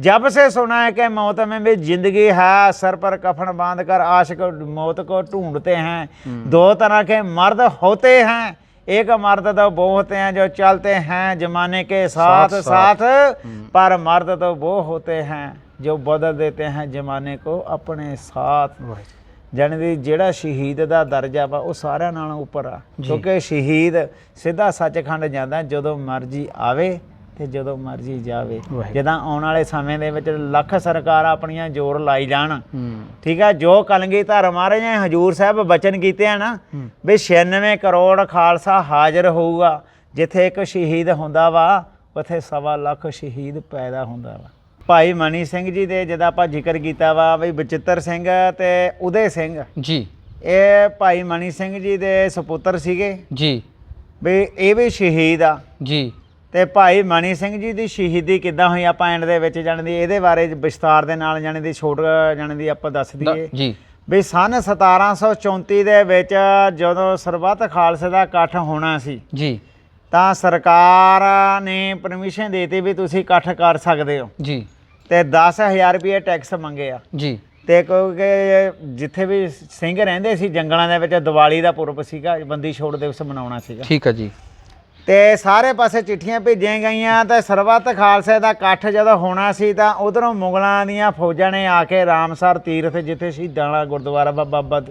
जब से सुना है कि मौत में भी जिंदगी है सर पर कफन बांध कर आशिक मौत को ढूंढते हैं दो तरह के मर्द होते हैं एक मर्द तो वो होते हैं जो चलते हैं जमाने के साथ साथ, साथ, साथ पर मर्द तो वो होते हैं जो बदल देते हैं जमाने को अपने साथ ਜਾਣੀ ਦੀ ਜਿਹੜਾ ਸ਼ਹੀਦ ਦਾ ਦਰਜਾ ਵਾ ਉਹ ਸਾਰਿਆਂ ਨਾਲੋਂ ਉੱਪਰ ਆ। ਕਿਉਂਕਿ ਸ਼ਹੀਦ ਸਿੱਧਾ ਸੱਚਖੰਡ ਜਾਂਦਾ ਜਦੋਂ ਮਰਜ਼ੀ ਆਵੇ ਤੇ ਜਦੋਂ ਮਰਜ਼ੀ ਜਾਵੇ। ਜਦਾਂ ਆਉਣ ਵਾਲੇ ਸਮੇਂ ਦੇ ਵਿੱਚ ਲੱਖ ਸਰਕਾਰਾਂ ਆਪਣੀਆਂ ਜ਼ੋਰ ਲਾਈ ਜਾਣ ਠੀਕ ਆ ਜੋ ਕਲਗੀ ਧਰ ਮਹਾਰਾਜ ਨੇ ਹਜੂਰ ਸਾਹਿਬ ਬਚਨ ਕੀਤੇ ਆ ਨਾ। ਵੀ 96 ਕਰੋੜ ਖਾਲਸਾ ਹਾਜ਼ਰ ਹੋਊਗਾ ਜਿੱਥੇ ਇੱਕ ਸ਼ਹੀਦ ਹੁੰਦਾ ਵਾ ਉੱਥੇ ਸਵਾ ਲੱਖ ਸ਼ਹੀਦ ਪੈਦਾ ਹੁੰਦਾ ਵਾ ਭਾਈ ਮਨੀ ਸਿੰਘ ਜੀ ਦੇ ਜਦ ਆਪਾਂ ਜ਼ਿਕਰ ਕੀਤਾ ਵਾ ਵੀ ਬਚਿੱਤਰ ਸਿੰਘ ਤੇ ਉਦੇ ਸਿੰਘ। ਜੀ। ਇਹ ਭਾਈ ਮਨੀ ਸਿੰਘ ਜੀ ਦੇ ਸੁਪੁੱਤਰ ਸੀਗੇ। ਜੀ। ਵੀ ਇਹ ਵੀ ਸ਼ਹੀਦ ਆ। ਜੀ। ਤੇ ਭਾਈ ਮਨੀ ਸਿੰਘ ਜੀ ਦੀ ਸ਼ਹੀਦੀ ਕਿੱਦਾਂ ਹੋਈ ਆਪਾਂ ਐਂਡ ਦੇ ਵਿੱਚ ਜਾਣ ਦੀ ਇਹਦੇ ਬਾਰੇ ਵਿਸਤਾਰ ਦੇ ਨਾਲ ਜਾਣ ਦੀ ਛੋਟ ਜਾਣ ਦੀ ਆਪਾਂ ਦੱਸ ਦਈਏ। ਜੀ। ਵੀ ਸਨ 1734 ਦੇ ਵਿੱਚ ਜਦੋਂ ਸਰਬੱਤ ਖਾਲਸੇ ਦਾ ਇਕੱਠ ਹੋਣਾ ਸੀ ਜੀ। ਤਾਂ ਸਰਕਾਰ ਨੇ ਪਰਮਿਸ਼ਨ ਦੇਤੀ ਵੀ ਤੁਸੀਂ ਇਕੱਠ ਕਰ ਸਕਦੇ ਹੋ। ਜੀ। ਤੇ 10000 ਰੁਪਏ ਟੈਕਸ ਮੰਗੇ ਆ। ਜੀ। ਤੇ ਕਿਉਂਕਿ ਜਿੱਥੇ ਵੀ ਸਿੰਘ ਰਹਿੰਦੇ ਸੀ ਜੰਗਲਾਂ ਦੇ ਵਿੱਚ ਦੀਵਾਲੀ ਦਾ ਪੁਰਬ ਸੀਗਾ ਬੰਦੀ ਛੋੜ ਦਿਵਸ ਮਨਾਉਣਾ ਸੀਗਾ। ਠੀਕ ਹੈ ਜੀ। ਤੇ ਸਾਰੇ ਪਾਸੇ ਚਿੱਠੀਆਂ ਭੇਜੀਆਂ ਗਈਆਂ ਤੇ ਸਰਬੱਤ ਖਾਲਸੇ ਦਾ ਇਕੱਠ ਜਦੋਂ ਹੋਣਾ ਸੀ ਤਾਂ ਉਧਰੋਂ ਮੁਗਲਾਂ ਦੀਆਂ ਫੌਜਾਂ ਨੇ ਆ ਕੇ ਰਾਮਸਰ ਤੀਰਥ ਜਿੱਥੇ ਸ਼ਹੀਦਾਂ ਵਾਲਾ ਗੁਰਦੁਆਰਾ ਬਾਬਾ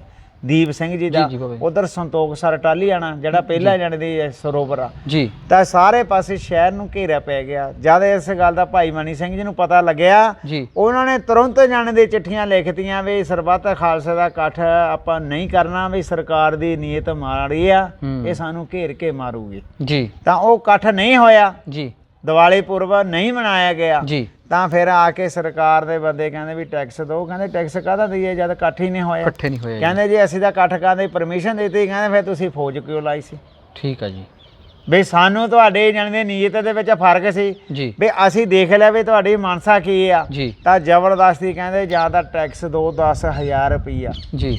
ਦੀਪ ਸਿੰਘ ਜੀ ਦਾ ਜੀ, ਜੀ ਬਾਬਾ ਜੀ। ਉਧਰ ਸੰਤੋਖਸਰ ਟਾਲੀ ਆਣਾ ਜਿਹੜਾ ਪਹਿਲਾ ਜਾਣ ਦੀ ਸਰੋਵਰ ਆ। ਜੀ। ਤਾਂ ਸਾਰੇ ਪਾਸੇ ਸ਼ਹਿਰ ਨੂੰ ਘੇਰਿਆ ਪੈ ਗਿਆ। ਜਦ ਇਸ ਗੱਲ ਦਾ ਭਾਈ ਮਨੀ ਸਿੰਘ ਜੀ ਨੂੰ ਪਤਾ ਲੱਗਿਆ। ਜੀ। ਉਹਨਾਂ ਨੇ ਤੁਰੰਤ ਜਾਣ ਦੀ ਚਿੱਠੀਆਂ ਲਿਖਤੀਆਂ ਵੀ ਸਰਬੱਤ ਖਾਲਸਾ ਦਾ ਇਕੱਠ ਆਪਾਂ ਨਹੀਂ ਕਰਨਾ ਵੀ ਸਰਕਾਰ ਦੀ ਨੀਅਤ ਮਾੜੀ ਆ ਹੂੰ। ਇਹ ਸਾਨੂੰ ਘੇਰ ਕੇ ਮਾਰੂਗੀ। ਜੀ। ਤਾਂ ਉਹ ਇਕੱਠ ਨਹੀਂ ਹੋਇਆ। ਜੀ। ਦੀਵਾਲੀ ਪੁਰਬ ਨਹੀਂ ਮਨਾਇਆ ਗਿਆ ਜੀ। ਤਾਂ ਫਿਰ ਆ ਕੇ ਸਰਕਾਰ ਦੇ ਬੰਦੇ ਕਹਿੰਦੇ ਵੀ ਟੈਕਸ ਦਿਓ ਕਹਿੰਦੇ ਟੈਕਸ ਕਾਹਦਾ ਦਈਏ ਜਦ ਇਕੱਠ ਹੀ ਨਹੀਂ ਹੋਇਆ। ਇਕੱਠੇ ਨਹੀਂ ਜੀ। ਕਹਿੰਦੇ ਜੀ ਅਸੀਂ ਤਾਂ ਇਕੱਠ ਕਰਨ ਦੀ ਪਰਮਿਸ਼ਨ ਦਿੱਤੀ ਕਹਿੰਦੇ ਫਿਰ ਤੁਸੀਂ ਫੌਜ ਕਿਉਂ ਲਾਈ ਸੀ? ਠੀਕ ਹੈ ਜੀ। ਵੀ ਸਾਨੂੰ ਤੁਹਾਡੇ ਜਾਣਦੇ ਨੀਅਤ ਦੇ ਵਿੱਚ ਫ਼ਰਕ ਸੀ। ਵੀ ਅਸੀਂ ਦੇਖ ਲਿਆ ਵੀ ਤੁਹਾਡੀ ਮਨਸਾ ਕੀ ਆ। ਤਾਂ ਜ਼ਬਰਦਸਤੀ ਕਹਿੰਦੇ ਜਾਂ ਤਾਂ ਟੈਕਸ ਦਿਓ 10000 ਰੁਪਈਆ। ਜੀ।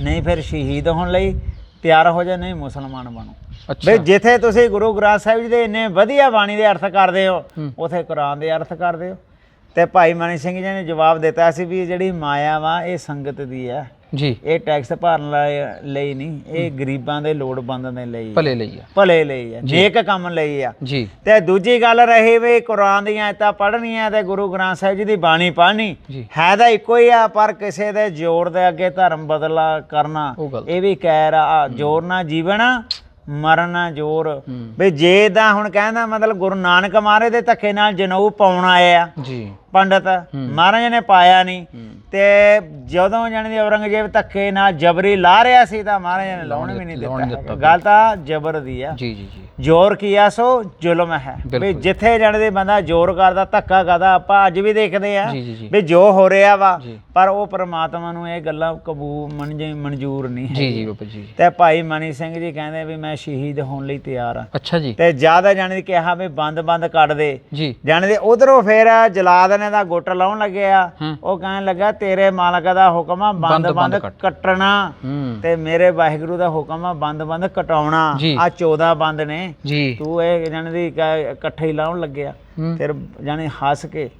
ਨਹੀਂ ਫਿਰ ਸ਼ਹੀਦ ਹੋਣ ਲਈ ਤਿਆਰ ਹੋ ਜਾ ਨਹੀਂ ਮੁਸਲਮਾਨ ਬਣੋ। ਅੱਛਾ। ਵੀ ਜਿੱਥੇ ਤੁਸੀਂ ਗੁਰੂ ਗ੍ਰੰਥ ਸਾਹਿਬ ਜੀ ਦੇ ਇੰਨੇ ਵਧੀਆ ਬਾਣੀ ਦੇ ਅਰਥ ਕਰਦੇ ਹੋ। ਉਥੇ ਕੁਰਾਨ ਦੇ ਅਰਥ ਕਰਦੇ ਹੋ। ਤੇ ਭਾਈ ਮਨੀ ਸਿੰਘ ਜੀ ਨੇ ਜਵਾਬ ਦਿੱਤਾ ਸੀ ਵੀ ਜਿਹੜੀ ਮਾਇਆ ਵਾ ਇਹ ਸੰਗਤ ਦੀ ਹੈ। ਜੀ। ਇਹ ਟੈਕਸ ਭਰਨ ਲਈ- ਨਹੀਂ ਇਹ ਗਰੀਬਾਂ ਦੇ ਲੋੜਵੰਦ ਦੇ ਲਈ। ਭਲੇ ਲਈ ਆ। ਭਲੇ ਲਈ ਹੈ ਨੇਕ ਕੰਮ ਲਈ ਆ। ਜੀ। ਤੇ ਦੂਜੀ ਗੱਲ ਰਹੀ ਵੀ ਕੁਰਾਨ ਦੀਆਂ ਆਇਤਾਂ ਪੜ੍ਹਨੀਆਂ ਤੇ ਗੁਰੂ ਗ੍ਰੰਥ ਸਾਹਿਬ ਜੀ ਦੀ ਬਾਣੀ ਪੜ੍ਹਨੀ। ਹੈ ਤਾਂ ਇੱਕੋ ਹੀ ਆ ਪਰ ਕਿਸੇ ਦੇ ਜ਼ੋਰ ਦੇ ਅੱਗੇ ਧਰਮ ਬਦਲਾ ਕਰਨਾ ਇਹ ਵੀ ਕਹਿ ਰਾ ਜ਼ੋਰ ਨਾਲ ਜੀਵਨ ਮਰਨ ਜ਼ੋਰ। ਵੀ ਜੇ ਤਾਂ ਹੁਣ ਕਹਿੰਦਾ ਮਤਲਬ ਗੁਰੂ ਨਾਨਕ ਮਹਾਰਾਜ ਦੇ ਧੱਕੇ ਨਾਲ ਜਨਊ ਪਾਉਣ ਆਏ ਆ। ਜੀ। ਪੰਡਤ ਮਹਾਰਾਜ ਨੇ ਪਾਇਆ ਨਹੀਂ। ਤੇ ਜਦੋਂ ਜਾਣੀ ਦੀ ਔਰੰਗਜ਼ੇਬ ਧੱਕੇ ਨਾਲ ਜਬਰੀ ਲਾ ਰਿਹਾ ਸੀ ਤਾਂ ਮਹਾਰਾਜ ਨੇ ਲਾਉਣ ਵੀ ਨਹੀਂ ਦਿੱਤਾ। ਗੱਲ ਤਾਂ ਜਬਰ ਦੀ ਆ। ਜੀ ਜੀ ਜੀ। ਜ਼ੋਰ ਕੀਆ ਸੋ? ਜ਼ੁਲਮ ਹੈ। ਵੀ। ਜਿੱਥੇ ਜਾਣੇ ਦੇ ਬੰਦਾ ਜ਼ੋਰ ਕਰਦਾ ਧੱਕਾ ਕਰਦਾ ਆਪਾਂ ਅੱਜ ਵੀ ਦੇਖਦੇ ਆ ਵੀ ਜੋ ਹੋ ਰਿਹਾ ਵਾ। ਪਰ ਉਹ ਪ੍ਰਮਾਤਮਾ ਨੂੰ ਇਹ ਗੱਲਾਂ ਕਬੂਲ ਮਨਜ- ਮਨਜ਼ੂਰ ਨਹੀਂ ਹੈ ਜੀ ਜੀ ਬਾਬਾ ਜੀ ਤੇ ਭਾਈ ਮਨੀ ਸਿੰਘ ਜੀ ਕਹਿੰਦੇ ਵੀ ਮੈਂ ਸ਼ਹੀਦ ਹੋਣ ਲਈ ਤਿਆਰ ਆ। ਅੱਛਾ ਜੀ। ਤੇ ਜ਼ਿਆਦਾ ਜਾਣੇ ਦੀ ਕਿਹਾ ਵੀ ਬੰਦ ਬੰਦ ਕੱਢ ਦੇ। ਜਾਣੇ ਦੇ ਉਧਰੋਂ ਫੇਰ ਜਲਾਦ ਨੇ ਦਾ ਗੁੱਟ ਲਾਉਣ ਲੱਗਿਆ ਉਹ ਕਹਿਣ ਲੱਗਾ ਤੇਰੇ ਮਾਲਕ ਦਾ ਹੁਕਮ ਆ ਬੰਦ ਬੰਦ ਬੰਦ ਕੱਟ। ਕੱਟਣਾ। ਤੇ ਮੇਰੇ ਵਾਹਿਗੁਰੂ ਦਾ ਹੁਕਮ ਆ ਬੰਦ ਬੰਦ ਕਟਾਉਣਾ। ਆ 14 ਬੰਦ ਨੇ। ਤੂੰ ਇਹ ਜਾਣੇ ਦੀ ਇਕੱਠੇ ਹੀ ਲਾਉਣ ਲੱਗਿਆ ਫਿਰ ਜਾਣੇ ਹੱਸ ਕੇ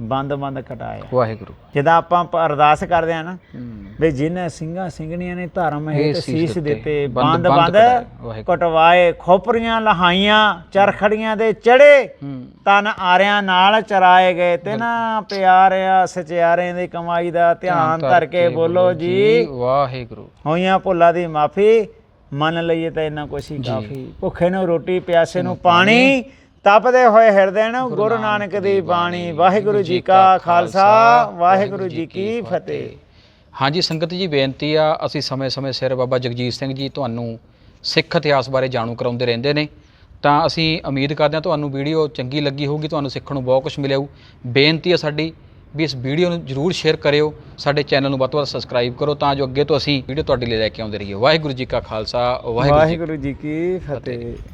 ਬੰਦ ਬੰਦ ਕਟਾਇਆ। ਵਾਹਿਗੁਰੂ। ਜਦੋਂ ਆਪਾਂ ਅਰਦਾਸ ਕਰਦੇ ਆ ਨਾ ਵੀ ਜਿਨ ਸਿੰਘਾਂ ਸਿੰਘਣੀਆਂ ਨੇ ਧਰਮ ਹੈ ਸੀਸ ਸੀਸ ਦਿੱਤੇ, ਬੰਦ- ਬੰਦ। ਕਟਵਾਏ ਖੋਪਰੀਆਂ ਲਹਾਈਆਂ ਚਰਖੜੀਆਂ ਦੇ ਚੜੇ ਤਨ ਆਰਿਆਂ ਨਾਲ ਚਰਾਏ ਗਏ। ਤੇ ਨਾ ਪਿਆਰਿਆਂ ਸਚਿਆਰਿਆਂ ਦੀ ਕਮਾਈ ਦਾ ਧਿਆਨ ਧਰ ਕੇ ਬੋਲੋ ਜੀ। ਵਾਹਿਗੁਰੂ। ਹੋਈਆਂ ਭੁੱਲਾਂ ਦੀ ਮਾਫੀ ਮੰਨ ਲਈਏ ਤਾਂ ਇੰਨਾ ਕੁਛ ਹੀ ਕਾਫੀ। ਭੁੱਖੇ ਨੂੰ ਰੋਟੀ ਪਿਆਸੇ ਨੂੰ ਪਾਣੀ ਤਪਦੇ ਹੋਏ ਹਿਰਦੇ ਨੂੰ ਗੁਰੂ ਨਾਨਕ ਦੀ ਬਾਣੀ ਵਾਹਿਗੁਰੂ ਜੀ ਕਾ ਖਾਲਸਾ ਵਾਹਿਗੁਰੂ ਜੀ ਕੀ ਫਤਿਹ। ਹਾਂਜੀ ਸੰਗਤ ਜੀ ਬੇਨਤੀ ਆ ਅਸੀਂ ਸਮੇਂ-ਸਮੇਂ ਸਿਰ ਬਾਬਾ ਜਗਜੀਤ ਸਿੰਘ ਜੀ ਤੁਹਾਨੂੰ ਸਿੱਖ ਇਤਿਹਾਸ ਬਾਰੇ ਜਾਣੂ ਕਰਾਉਂਦੇ ਰਹਿੰਦੇ ਨੇ। ਤਾਂ ਅਸੀਂ ਉਮੀਦ ਕਰਦੇ ਹਾਂ ਤੁਹਾਨੂੰ ਵੀਡੀਓ ਚੰਗੀ ਲੱਗੀ ਹੋਊਗੀ ਤੁਹਾਨੂੰ ਸਿੱਖਣ ਨੂੰ ਬਹੁਤ ਕੁਝ ਮਿਲਿਆ ਹੋਊ। ਬੇਨਤੀ ਹੈ ਸਾਡੀ ਵੀ ਇਸ ਵੀਡੀਓ ਨੂੰ ਜਰੂਰ ਸ਼ੇਅਰ ਕਰਿਓ ਸਾਡੇ ਚੈਨਲ ਨੂੰ ਵੱਧ ਤੋਂ ਵੱਧ ਸਬਸਕ੍ਰਾਈਬ ਕਰੋ ਤਾਂ ਜੋ ਅੱਗੇ ਤੋਂ ਅਸੀਂ ਵੀਡੀਓ ਤੁਹਾਡੇ ਲਈ ਲੈ ਕੇ ਆਉਂਦੇ ਰਹੀਏ। ਵਾਹਿਗੁਰੂ ਜੀ ਕਾ ਖਾਲਸਾ ਵਾਹਿਗੁਰੂ ਜੀ ਕੀ ਫਤਿਹ।